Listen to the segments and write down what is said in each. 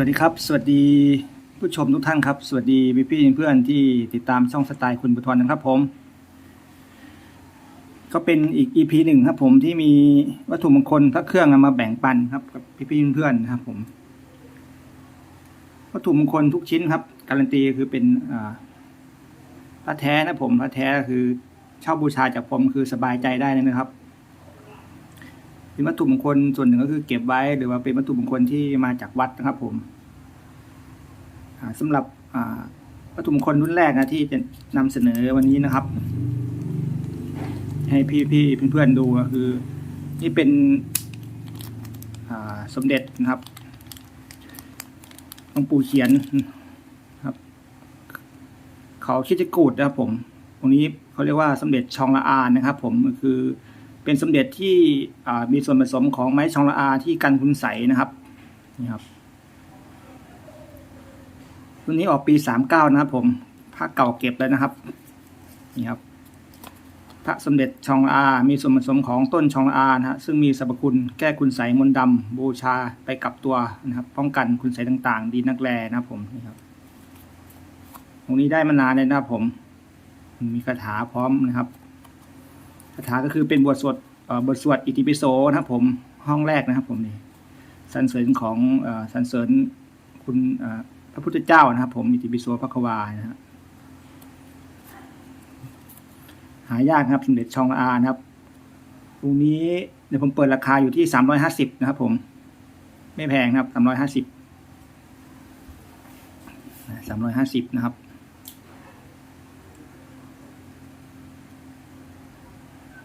วัสดีครับ สวัสดีผู้ชมทุกท่านครับ สวัสดีพี่พี่เพื่อนที่ติดตามช่องสไตล์คุณบุทรนะครับผม ก็เป็นอีก EP หนึ่งครับ ผมที่มีวัตถุมงคลพระเครื่องมาแบ่งปันครับกับพี่พี่เพื่อนๆนะครับ ผม วัตถุมงคลทุกชิ้นครับ การันตีคือเป็นพระแท้นะผมพระแท้คือเช่าบูชาจากผมคือสบายใจได้นะครับเป็นวัตถุมงคลส่วนหนึ่งก็คือเก็บไว้หรือว่าเป็นวัตถุมงคลที่มาจากวัดนะครับผม สำหรับวัตถุมงคลรุ่นแรกนะที่จะนำเสนอวันนี้นะครับ ให้พี่พี่ๆเพื่อนๆดูก็คือ นี่เป็นสมเด็จนะครับหลวงปู่เขียนครับ เขาคิดจะกูดนะครับผม ตรงนี้เขาเรียกว่าสมเด็จชองละอานนะครับ ผมก็คือเป็นสมเด็จที่มีส่วนผสมของไม้ชองละอาที่กันคุณใสนะครับนี่ครับ รุ่นนี้ออกปีสามเก้านะครับผมพระเก่าเก็บเลยนะครับ นี่ครับ พระสมเด็จชองอา มีส่วนผสมของต้นชองอานะฮะซึ่งมีสรรพคุณแก้คุณใสมนต์ดำบูชาไปกับตัวนะครับ ป้องกันคุณใสต่างๆ ดีนักแลนะครับผมนี่ครับตรงนี้ได้มานานเลยนะครับผม มีคาถาพร้อมนะครับคาถาก็คือเป็นบทสวดอ่อบทสวดอิติปิโสนะครับผมห้องแรกนะครับผมนี่สรรเสริญของอ่อสรรเสริญคุณอ่อพ ระพุทธเจ้านะครับ ผมอิติปิโสพระควานะฮะหายากครับสมเด็จชองอานะครับตรงนี้เดี๋ยวผมเปิดราคาอยู่ที่สามร้อยห้าสิบนะครับ ผม ไม่แพงครับสามร้อยห้าสิบสามร้อยห้าสิบนะครับ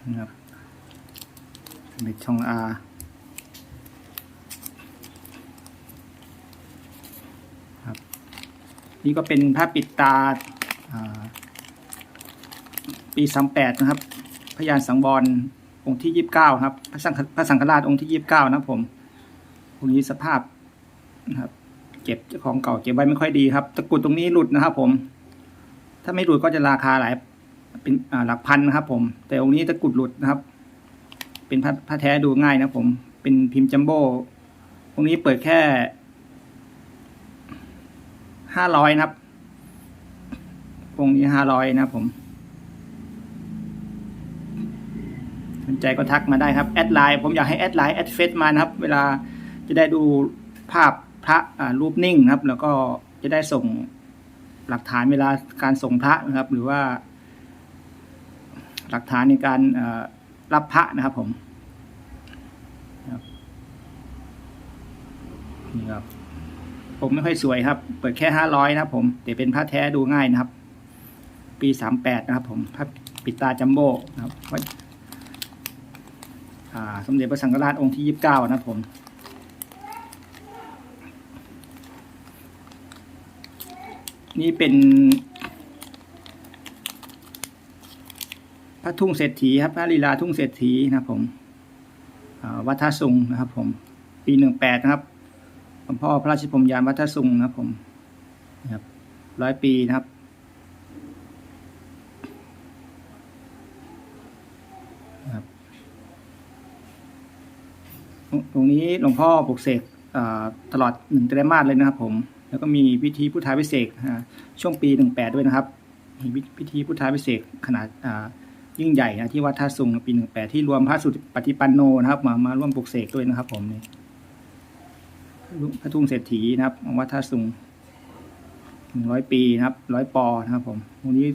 นะครับเด็กช่องอาครับ นี่ก็เป็นภาปิดตาปีสามแปดนะครับ พยานสังวรองค์ที่ยี่สิบเก้าครับ พระสังพระสังฆราชองค์ที่ยี่สิบเก้านะผมองค์นี้สภาพนะครับ เก็บของเก่าเก็บไว้ไม่ค่อยดีครับ ตะกรุดตรงนี้หลุดนะครับ ผม ถ้าไม่หลุดก็จะราคาหลายเป็นหลักพันนะครับ ผม แต่องค์นี้ตะกรุดหลุดนะครับ เป็นผ้าแท้ดูง่ายนะผม เป็นพิมพ์จัมโบ้องค์นี้เปิดแค่ ห้าร้อยนะครับองนี้ห้าร้อยนะผม สนใจก็ทักมาได้ครับ แอดไลน์ผมอยากให้แอดไลน์แอดเฟซมานะครับ เวลาจะได้ดูภาพพระรูปนิ่งครับ แล้วก็จะได้ส่งหลักฐานเวลาการส่งพระนะครับ หรือว่า หลักฐานในการรับพระนะครับผมครับนี่ครับ ผมไม่ค่อยสวยครับ เปิดแค่ห้าร้อยนะครับผมแต่เป็นพระแท้ดูง่ายนะครับ ปีสามแปดนะครับ ผมพระปิดตาจัมโบ้นะครับสมเด็จพระสังฆราชองค์ที่ยี่สิบเก้านะครับผมนี่เป็นพระทุ่งเศรษฐีครับพระลีลาทุ่งเศรษฐีนะครับผมวัดท่าสุงนะครับผม ปีหนึ่งแปดนะครับ หลวงพ่อพระราชพรมยานวัดท่าสุงนะครับผมนะครับร้อยปีนะครับครับตรงนี้หลวงพ่อปลุกเสกตลอดหนึ่งไตรมาสเลยนะครับผม แล้วก็มีพิธีพุทธาพิเศษกช่วงปีหนึ่งแปดด้วยนะครับ มีพิธีพุทธาพิเศษกขนาดยิ่งใหญ่นะที่วัดท่าสุงปีหนึ่งแปดที่รวมพระสุปฏิปันโนนะครับ มามาร่วมปลุกเสกด้วยนะครับผมนี่ พระทุ่งเศรษฐีนะครับของวัดท่าสุงหนึ่งร้อยปีนะครับร้อยปอนะครับ ผมตรงนี้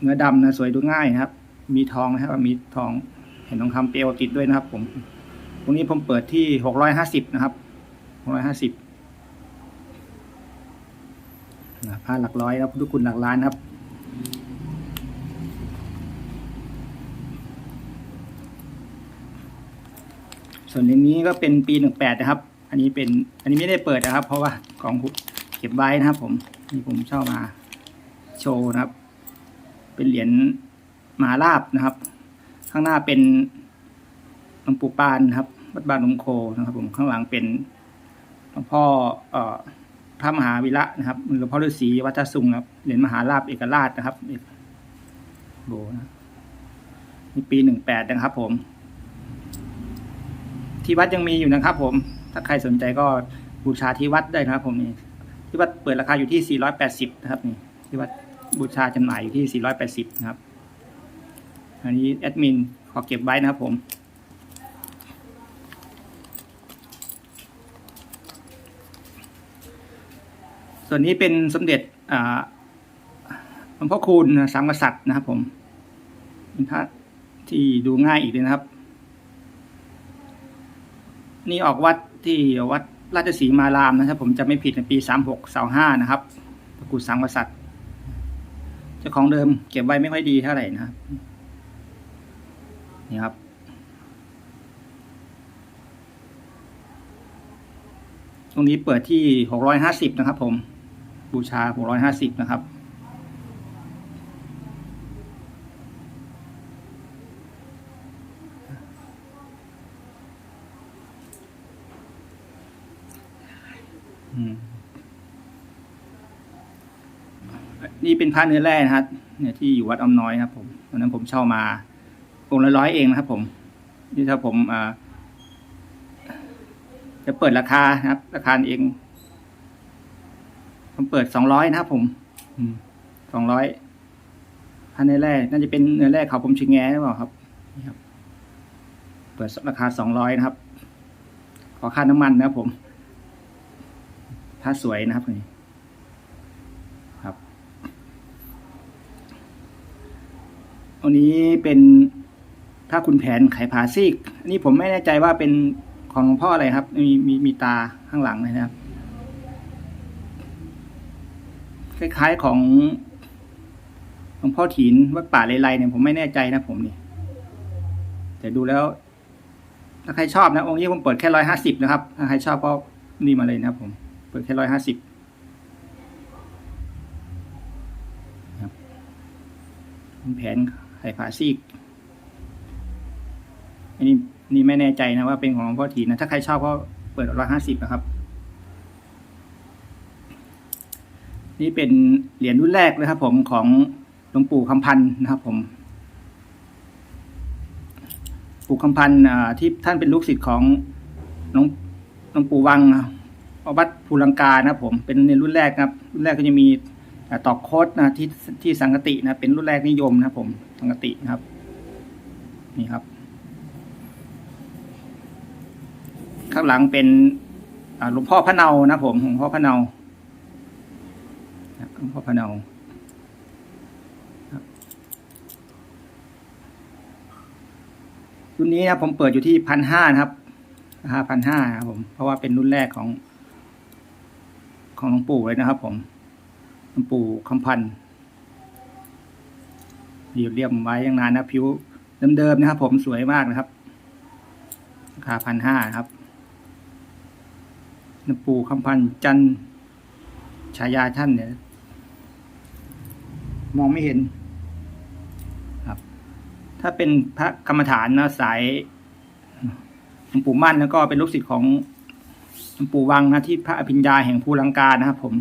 เนื้อดำนะสวยดูง่ายนะครับ มีทองนะครับ มีทองเห็นทองคำเปลวติดด้วยนะครับ ผมตรงนี้ผมเปิดที่หกร้อยห้าสิบนะครับหกร้อยห้าสิบผ้าหลักร้อยครับพุทธคุณหลักล้านครับส่วนอันนี้ก็เป็นปีหนึ่งแปดนะครับ อันนี้เป็นอันนี้ไม่ได้เปิดนะครับ เพราะว่าของเก็บไว้นะครับ ผมนี่ผมเชอบมาโชว์นะครับ เป็นเหรียญมหาลาบนะครับ ข้างหน้าเป็นหลวงปู่ปานนะครับวัดบางหลวงโคนะครับ ผมข้างหลังเป็นหลวงพ่อเอ่อพระมหาวิระนะครับหลวงพ่อฤาษีวัดท่าสุงนะครับเหรียญมหาลาบเอกราชนะครับโบนะนี่ปีหนึ่งแปดนะครับ ผม ที่วัดยังมีอยู่นะครับ ผม ถ้าใครสนใจก็บูชาที่วัดได้นะครับ ผมนี่ที่วัดเปิดราคาอยู่ที่ 480 นะครับนี่ที่วัดบูชาจำหน่ายอยู่ที่ 480 นะครับ อันนี้แอดมินขอเก็บไว้นะครับผมส่วนนี้เป็นสมเด็จอ่าหลวงพ่อคูณสามกษัตริย์นะครับ ผมเป็นพระที่ดูง่ายอีกเลยนะครับ นี่ออกวัด ที่วัดราชสีมารามนะครับ ผมจะไม่ผิดในปีสามหกเสาห้านะครับตระกูลสามกษัตริย์เจ้าของเดิมเก็บไว้ไม่ค่อยดีเท่าไหร่นะครับนี่ครับตรงนี้เปิดที่หกร้อยห้าสิบนะครับ ผม บูชาหกร้อยห้าสิบนะครับ นี่เป็นพระเนื้อแร่นะครับเนี่ยที่อยู่วัดอมน้อยนะครับ ผมตอนนั้นผมเช่ามาองค์ละร้อยเองนะครับ ผม นี่ถ้าผมอ่าจะเปิดราคานะครับ ราคาเอง ผมเปิดสองร้อยนะครับผมสองร้อยพันเนื้อแร่น่าจะเป็นเนื้อแร่เขาผมชิงแงหรือเปล่าครับนี่ครับเปิดราคาสองร้อยนะครับ ขอค่าน้ำมันนะครับผม ผ้าสวยนะครับนี่ครับ อันนี้เป็นผ้าคุณแผนไขผาซีกอันนี้ผมไม่แน่ใจว่าเป็นของหลวงพ่ออะไรครับ มีมีมีตาข้างหลังเลยนะครับ คล้ายๆของหลวงพ่อถีนวัดป่าเลไลเนี่ยผมไม่แน่ใจนะผมนี่แต่ดูแล้ว ถ้าใครชอบนะ องค์นี้ผมเปิดแค่ร้อยห้าสิบนะครับ ถ้าใครชอบก็นี่มาเลยนะครับผม ดแค่ร้อยห้าสิบครับแผนไข่ผาซีก อันนี้นี่ไม่แน่ใจนะว่าเป็นของหลวงพ่อถีนะ ถ้าใครชอบก็เปิดร้อยห้าสิบนะครับ นี่เป็นเหรียญรุ่นแรกเลยครับ ผมของหลวงปู่คำพันธ์นะครับ ผม ปู่คำพันธ์ที่ท่านเป็นลูกศิษย์ของหลวงหลวงปู่วังนะ วัดภูลังกานะผมเป็นในรุ่นแรกนะครับ รุ่นแรกก็จะมีอ่าตอกโคดนะที่ที่สังกตินะเป็นรุ่นแรกนิยมนะผมสังกตินะครับ นี่ครับ ข้างหลังเป็นหลวงพ่อพระเนานะครับผมหลวงพ่อพระเนาหลวงพ่อพระเนารุ่นนี้นะผมเปิดอยู่ที่พันห้านะครับราคาพันห้าครับผมเพราะว่าเป็นรุ่นแรกของ ของหลวงปู่เลยนะครับผมหลวงปู่คำพันธ์เรียบเรียบไว้ยังนานนะผิวเดิมๆนะครับ ผมสวยมากนะครับราคาพันห้าครับหลวงปู่คำพันธ์จันฉายาท่านเนี่ย มองไม่เห็นครับ ถ้าเป็นพระกรรมฐานนะสายหลวงปู่มั่นแล้วก็เป็นลูกศิษย์ของ หลวงปู่วังนะที่พระอภิญญาแห่งภูลังกานะครับ ผม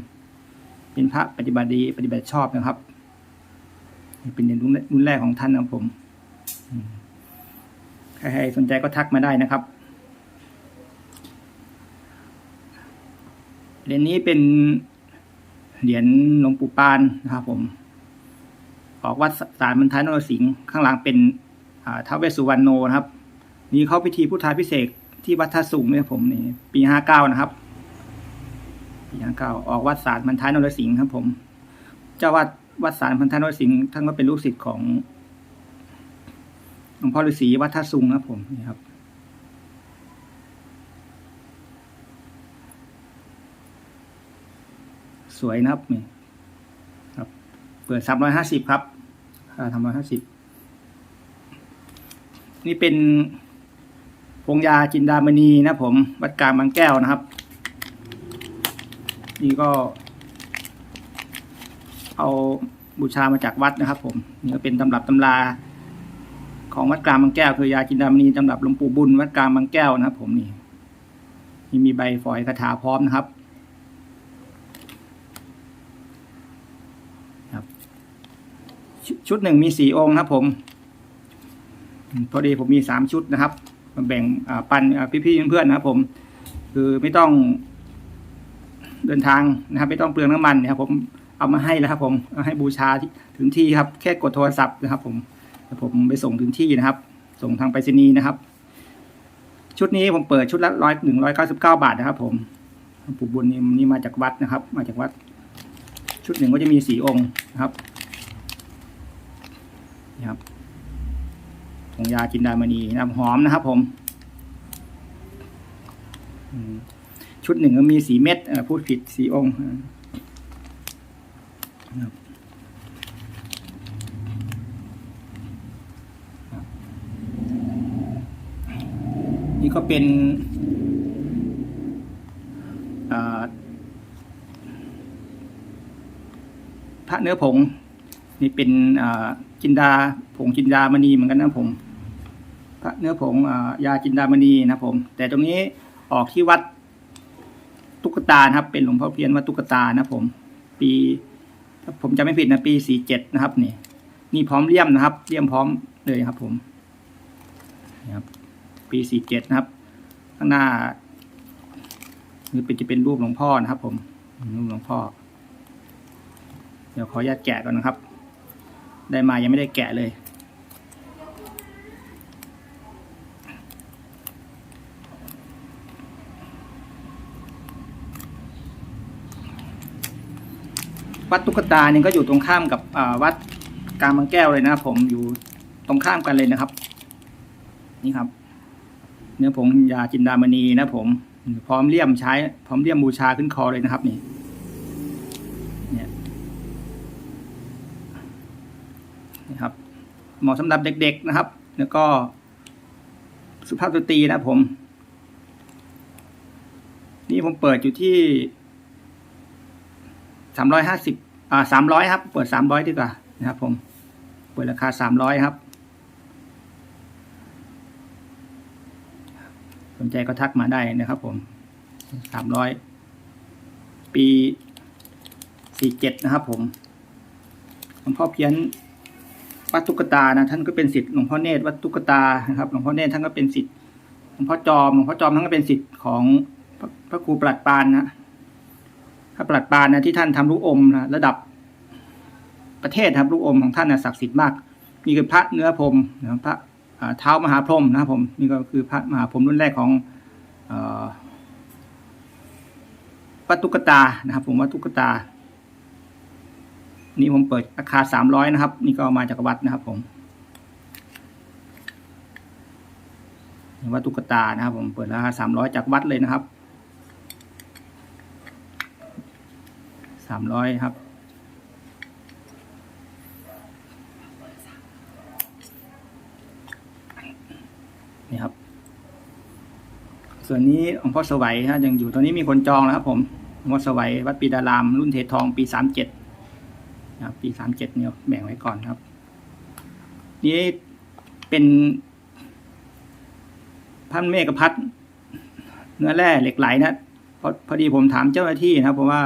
เป็นพระปฏิบัติดีปฏิบัติชอบนะครับ เป็นเหรียญรุ่นรุ่นแรกของท่านนะครับผมใครสนใจก็ทักมาได้นะครับเหรียญนี้เป็นเหรียญหลวงปู่ปานนะครับ ผม ออกวัดสารบรรทายนรสิงห์ข้างหลังเป็นท้าวเวสสุวรรณโนนะครับ นี่เขาพิธีพุทธาพิเศษ ที่วัดท่าสูงเนี่ยผมนี่ปีห้าเก้านะครับ ปีห้าเก้าออกวัดสารบรรทายนรสิงห์ครับ ผม เจ้าวัดวัดสารบรรทายนรสิงห์ท่านก็เป็นลูกศิษย์ของหลวงพ่อฤาษีวัดท่าสูงนะครับ ผมนี่ครับสวยนะครับนี่ครับ เปิดสามร้อยห้าสิบครับทำร้อยห้าสิบนี่เป็น พงยาจินดามณีนะผมวัดกลางบางแก้วนะครับ นี่ก็ เอาบูชามาจากวัดนะครับ ผมนี่ก็เป็นตำรับตำรา ของวัดกลางบางแก้ว คือยาจินดามณีตำรับหลวงปู่บุญ วัดกลางบางแก้วนะครับ ผมนี่นี่มีใบฝอยคาถาพร้อมนะครับชุดชุดหนึ่งมีสี่องค์นะครับ ผม พอดีผมมีสามชุดนะครับ แบ่งปันพี่ๆเพื่อนๆนะครับ ผม คือไม่ต้องเดินทางนะครับ ไม่ต้องเปลืองน้ำมันนะครับ ผมเอามาให้แล้วครับ ผมเอาให้บูชาถึงที่ครับ แค่กดโทรศัพท์นะครับ ผมผมไปส่งถึงที่นะครับ ส่งทางไปรษณีย์นะครับ ชุดนี้ผมเปิดชุดละร้อยหนึ่งร้อยเก้าสิบเก้าบาทนะครับ ผมปู่บุญนี่นี่มาจากวัดนะครับ มาจากวัด ชุดหนึ่งก็จะมีสี่องค์นะครับนี่ครับ ผงยาจินดามณีน้ำหอมนะครับ ผมชุดหนึ่งก็มีสีเม็ดพูดผิดสีองค์นี่ก็เป็นพระเนื้อผง นี่เป็นจินดาผงจินดามณีเหมือนกันนะผม เนื้อผงยาจินดามณีนะผม แต่ตรงนี้ออกที่วัดตุ๊กตานะครับ เป็นหลวงพ่อเพียนวัดตุ๊กตานะผม ปีถ้าผมจำไม่ผิดนะปีสี่เจ็ดนะครับนี่นี่พร้อมเลี่ยมนะครับเลี่ยมพร้อมเลยครับ ผมนี่ครับ ปีสี่เจ็ดนะครับ ข้างหน้านี่เป็นจะเป็นรูปหลวงพ่อนะครับ ผมรูปหลวงพ่อ เดี๋ยวขออนุญาตแกะก่อนนะครับ ได้มายังไม่ได้แกะเลย วัดตุ๊กตาเนี่ยก็อยู่ตรงข้ามกับวัดกลางบางแก้วเลยนะครับผมอยู่ตรงข้ามกันเลยนะครับ นี่ครับ เนื้อผงยาจินดามณีนะผม พร้อมเลี่ยมใช้ พร้อมเลี่ยมบูชาขึ้นคอเลยนะครับ นี่เนี่ยนี่ครับเหมาะสำหรับเด็ก ๆนะครับ แล้วก็ สุภาพสตรีนะผม นี่ผมเปิดอยู่ที่ สามร้อยห้าสิบอ่าสามร้อยครับ เปิดสามร้อยดีกว่านะครับผมเปิดราคาสามร้อยครับ สนใจก็ทักมาได้นะครับผมสามร้อยปีสี่เจ็ดนะครับ ผมหลวงพ่อเพี้ยนวัดตุกตานะท่านก็เป็นสิทธิ์หลวงพ่อเนตรวัดตุกตานะครับหลวงพ่อเนตรท่านก็เป็นสิทธิ์หลวงพ่อจอมหลวงพ่อจอมท่านก็เป็นสิทธิ์ของพระครูปลัดปานนะ พระปลัดปานนะที่ท่านทำลูกอมนะระดับประเทศครับลูกอมของท่านนะศักดิ์สิทธิ์มากนี่คือพระเนื้อพรมนะพระเท้ามหาพรมนะครับผมนี่ก็คือพระมหาพรมรุ่นแรกของอ่อวัดตุ๊กตานะครับ ผมวัดตุ๊กตา นี่ผมเปิดราคาสามร้อยนะครับ นี่ก็มาจากวัดนะครับ ผมวัตุกตานะครับ ผมเปิดราคาสามร้อยจากวัดเลยนะครับ สามร้อยครับ นี่ครับ ส่วนนี้หลวงพ่อสวัยฮะยังอยู่ตอนนี้มีคนจองแล้วครับ ผมหลวงพ่อสวัยวัดปีดาราม รุ่นเททองปีสามเจ็ดนะครับปีสามเจ็ดเนี่ยแบ่งไว้ก่อนครับ นี่เป็นพันเมฆพัดเนื้อแร่เหล็กไหลนะพอพอดีผมถามเจ้าหน้าที่นะครับเพราะว่า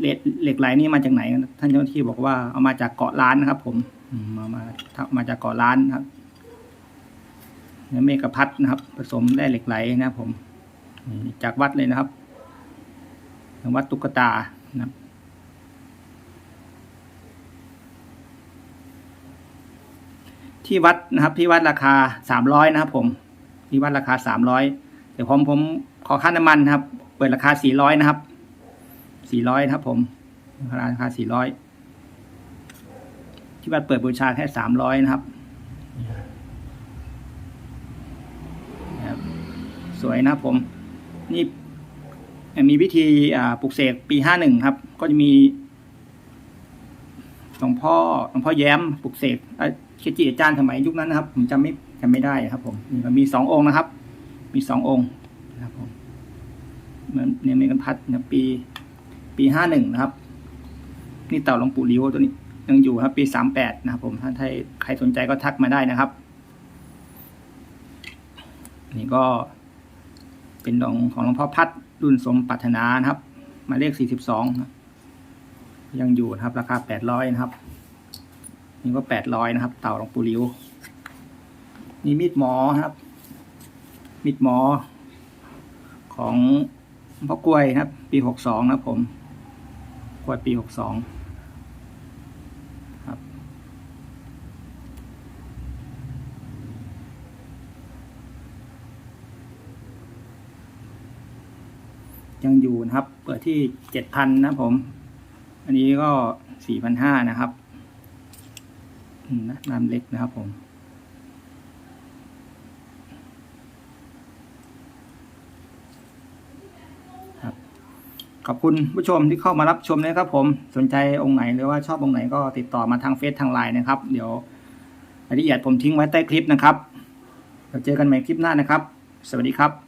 เหล็กเหล็กไหลนี่มาจากไหน ท่านเจ้าหน้าที่บอกว่าเอามาจากเกาะล้านนะครับ ผมมามามาจากเกาะล้านครับเนื้อเมฆพัดนะครับ ผสมแร่เหล็กไหลนะครับผมจากวัดเลยนะครับวัดตุ๊กตานะครับที่วัดนะครับ ที่วัดราคาสามร้อยนะครับ ผม ที่วัดราคาสามร้อยเดี๋ยวผมผมขอค่าน้ำมันนะครับ เปิดราคาสี่ร้อยนะครับ สี่ร้อยครับผมราคาสี่ร้อยที่วัดเปิดบูชาแค่สามร้อยนะครับ สวยนะครับผม นี่มีพิธีปลุกเสกปีห้าหนึ่งครับ ก็จะมีหลวงพ่อหลวงพ่อแย้มปลุกเสกเอ่อเกจิอาจารย์สมัยยุคนั้นนะครับ ผมจำไม่จำไม่ได้ครับ ผมนี่ก็มีสององค์นะครับ มีสององค์นะครับผมเหมือนเนี่ยมีกันพัดนะปี ปีห้าหนึ่งนะครับ นี่เต่าหลวงปู่ลิวตัวนี้ยังอยู่ครับ ปีสามแปดนะครับ ผมถ้าใครสนใจก็ทักมาได้นะครับ นี่ก็เป็นของของหลวงพ่อพัดรุ่นสมปรารถนานะครับ มาเลขสี่สิบสองยังอยู่นะครับ ราคาแปดร้อยนะครับ นี่ก็แปดร้อยนะครับ เต่าหลวงปู่ลิวนี่มีดหมอครับ มีดหมอของพ่อกล้วยครับ ปีหกสองนะครับผม กล้วยปีหกสองครับ ยังอยู่นะครับ เปิดที่เจ็ดพันนะผม อันนี้ก็สี่พันห้านะครับนน้ำเล็กนะครับผม ขอบคุณผู้ชมที่เข้ามารับชมนะครับผมสนใจองค์ไหนหรือว่าชอบองค์ไหนก็ติดต่อมาทางเฟซทางไลน์นะครับ เดี๋ยวรายละเอียดผมทิ้งไว้ใต้คลิปนะครับเราเจอกันใหม่คลิปหน้านะครับ สวัสดีครับ